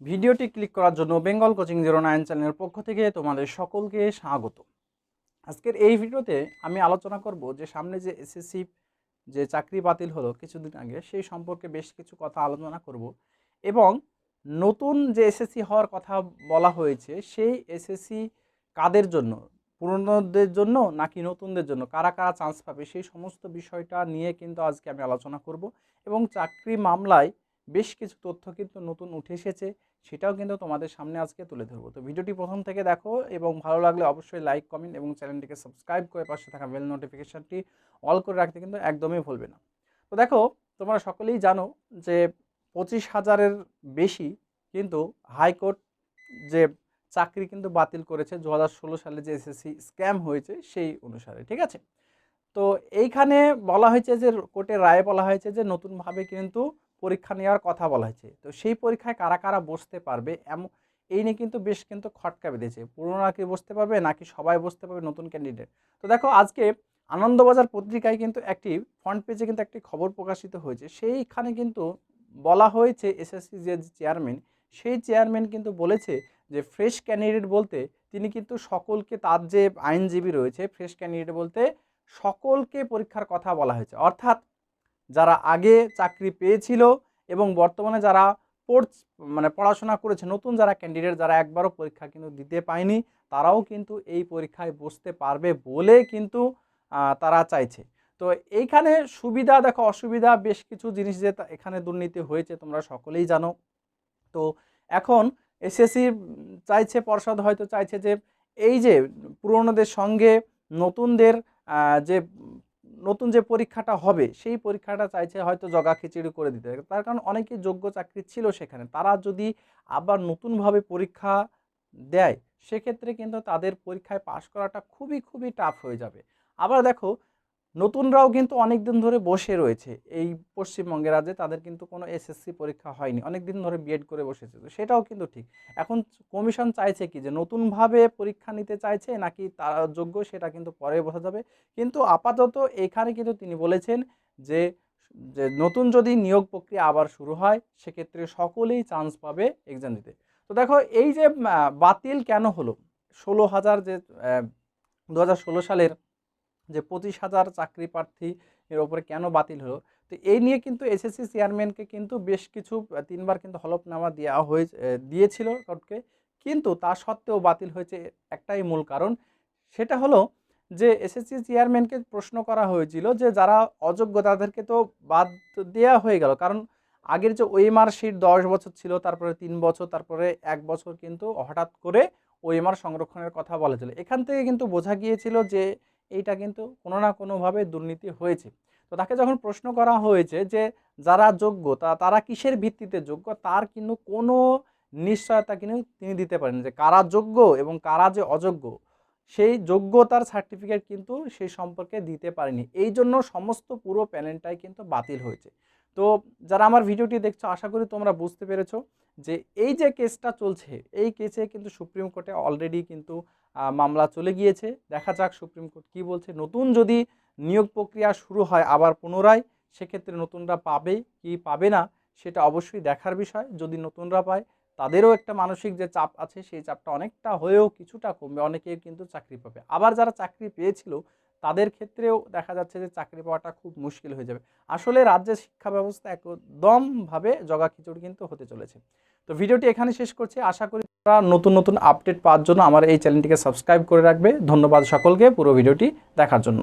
ভিডিওটি ক্লিক করার জন্য বেঙ্গল কোচিং জিরো নাইন চ্যানেলের পক্ষ থেকে তোমাদের সকলকে স্বাগত। আজকের এই ভিডিওতে আমি আলোচনা করব যে সামনে যে এসএসসি যে চাকরি বাতিল হলো কিছুদিন আগে, সেই সম্পর্কে বেশ কিছু কথা আলোচনা করব এবং নতুন যে এসএসসি হওয়ার কথা বলা হয়েছে, সেই এসএসসি কাদের জন্য? পুরনোদের জন্য নাকি নতুনদের জন্য? কারা কারা চান্স পাবে? সেই সমস্ত বিষয়টা নিয়ে কিন্তু আজকে আমি আলোচনা করব এবং চাকরি মামলায় বেশ কিছু তথ্য কিন্তু নতুন উঠে এসেছে। সেটাও কিন্তু তোমাদের সামনে আজকে তুলে ধরবো। তো ভিডিওটি প্রথম থেকে দেখো এবং ভালো লাগলে অবশ্যই লাইক কমেন্ট এবং চ্যানেলটিকে সাবস্ক্রাইব করে পাশে থাকা বেল নোটিফিকেশানটি অল করে রাখতে কিন্তু একদমই ভুলবে না। তো দেখো, তোমরা সকলেই জানো যে পঁচিশ হাজারের বেশি কিন্তু হাইকোর্ট যে চাকরি কিন্তু বাতিল করেছে, দু হাজার ষোলো সালে যে এসএসসি স্ক্যাম হয়েছে সেই অনুসারে, ঠিক আছে? তো এইখানে বলা হয়েছে যে কোর্টের রায়ে বলা হয়েছে যে নতুনভাবে কিন্তু পরীক্ষা নেওয়ার কথা বলা হয়েছে। তো সেই পরীক্ষায় কারা কারা বসতে পারবে এমন, এই নিয়ে কিন্তু বেশ কিন্তু খটকা বেঁধেছে। পুরোনো কি বসতে পারবে নাকি সবাই বসতে পারবে নতুন ক্যান্ডিডেট তো দেখো আজকে আনন্দবাজার পত্রিকায় কিন্তু একটি ফ্রন্ট পেজে কিন্তু একটি খবর প্রকাশিত হয়েছে। সেইখানে কিন্তু বলা হয়েছে এসএসসি যে চেয়ারম্যান সেই চেয়ারম্যান কিন্তু বলেছে যে ফ্রেশ ক্যান্ডিডেট বলতে তিনি কিন্তু সকলকে তার যে আইনজীবী রয়েছে ফ্রেশ ক্যান্ডিডেট বলতে সকলকে পরীক্ষার কথা বলা হয়েছে। অর্থাৎ যারা আগে চাকরি পেয়েছিল এবং বর্তমানে যারা পড় মানে পড়াশোনা করেছে, নতুন যারা ক্যান্ডিডেট যারা একবারও পরীক্ষা কিন্তু দিতে পায়নি, তারাও কিন্তু এই পরীক্ষায় বসতে পারবে বলে কিন্তু তারা চাইছে। তো এইখানে সুবিধা দেখো, অসুবিধা বেশ কিছু জিনিস যে এখানে দুর্নীতি হয়েছে, তোমরা সকলেই জানো। তো এখন এসএসসি চাইছে, পর্ষদ হয়তো চাইছে যে, এই যে পুরনোদের সঙ্গে নতুনদের যে নতুন যে পরীক্ষাটা হবে, সেই পরীক্ষাটা চাইছে হয়তো জগা খিচুড়ি করে দিতে। তার কারণ অনেকে যোগ্য চাকরি ছিল সেখানে। তারা যদি আবার নতুনভাবে পরীক্ষা দেয়, সেক্ষেত্রে কিন্তু তাদের পরীক্ষায় পাশ করাটা খুবই খুবই টাফ হয়ে যাবে। আবার দেখো নতুনরাও কিন্তু অনেক দিন ধরে বসে রয়েছে। এই পশ্চিমবঙ্গের রাজ্যে তাদের কিন্তু কোনো এসএসসি পরীক্ষা হয়নি। অনেক দিন ধরে বিএড করে বসেছে। তো সেটাও কিন্তু ঠিক। এখন কমিশন চাইছে কি যে নতুনভাবে পরীক্ষা নিতে চাইছে নাকি তারা যোগ্য সেটা কিন্তু পরে বোঝা যাবে। কিন্তু আপাতত এখানে কিন্তু তিনি বলেছেন যে যে নতুন যদি নিয়োগ প্রক্রিয়া আবার শুরু হয়, সেক্ষেত্রে সকলেই চান্স পাবে এক্সাম দিতে। তো দেখো, এই যে বাতিল কেন হলো? ষোলো হাজার যে দু হাজার ষোলো সালের যে পঁচিশ হাজার চাকরি প্রার্থী এর ওপরে কেন বাতিল হলো? তো এই নিয়ে কিন্তু এসএসসি চেয়ারম্যানকে কিন্তু বেশ কিছু, তিনবার কিন্তু হলফনামা দেওয়া হয়ে দিয়েছিল কোর্টকে। কিন্তু তা সত্ত্বেও বাতিল হয়েছে একটাই মূল কারণ। সেটা হলো যে এসএসসি চেয়ারম্যানকে প্রশ্ন করা হয়েছিল যে যারা অযোগ্য তাদেরকে তো বাদ দেওয়া হয়ে গেল। কারণ আগের যে ওএমআর শিট দশ বছর ছিল, তারপরে তিন বছর, তারপরে এক বছর কিন্তু হঠাৎ করে ওএমআর সংরক্ষণের কথা বলেছিল এখান থেকে কিন্তু বোঝা গিয়েছিল যে এইটা কিন্তু কোনো না কোনোভাবে দুর্নীতি হয়েছে। তো তাকে যখন প্রশ্ন করা হয়েছে যে যারা যোগ্য, তা তারা কিসের ভিত্তিতে যোগ্য, তার কিন্তু কোনো নিশ্চয়তা কিন্তু তিনি দিতে পারেন যে কারা যোগ্য এবং কারা যে অযোগ্য, সেই যোগ্যতার সার্টিফিকেট কিন্তু সেই সম্পর্কে দিতে পারেনি। এই জন্য সমস্ত পুরো প্যানেলটাই কিন্তু বাতিল হয়েছে। তো যারা আমার ভিডিওটি দেখছ, আশা করি তোমরা বুঝতে পেরেছ যে এই যে কেসটা চলছে, এই কেসে কিন্তু সুপ্রিম কোর্টে অলরেডি কিন্তু মামলা চলে গিয়েছে। দেখা যাক সুপ্রিম কোর্ট কি বলছে। নতুন যদি নিয়োগ প্রক্রিয়া শুরু হয় আবার পুনরায়, সেক্ষেত্রে নতুনরা পাবে কি পাবে না, সেটা অবশ্যই দেখার বিষয়। যদি নতুনরা পায়, তাদেরও একটা মানসিক যে চাপ আছে, সেই চাপটা অনেকটা হয়েও কিছুটা কমবে। অনেকেই কিন্তু চাকরি পাবে। আবার যারা চাকরি পেয়েছিল তাদের ক্ষেত্রেও দেখা যাচ্ছে যে চাকরি পাওয়াটা খুব মুশকিল হয়ে যাবে। আসলে রাজ্যের শিক্ষা ব্যবস্থা একদমভাবে জগা খিচুড়ি কিন্তু হতে চলেছে। তো ভিডিওটি এখানে শেষ করছি। আশা করি তোমরা নতুন নতুন আপডেট পাওয়ার জন্য আমার এই চ্যানেলটিকে সাবস্ক্রাইব করে রাখবে। ধন্যবাদ সকলকে পুরো ভিডিওটি দেখার জন্য।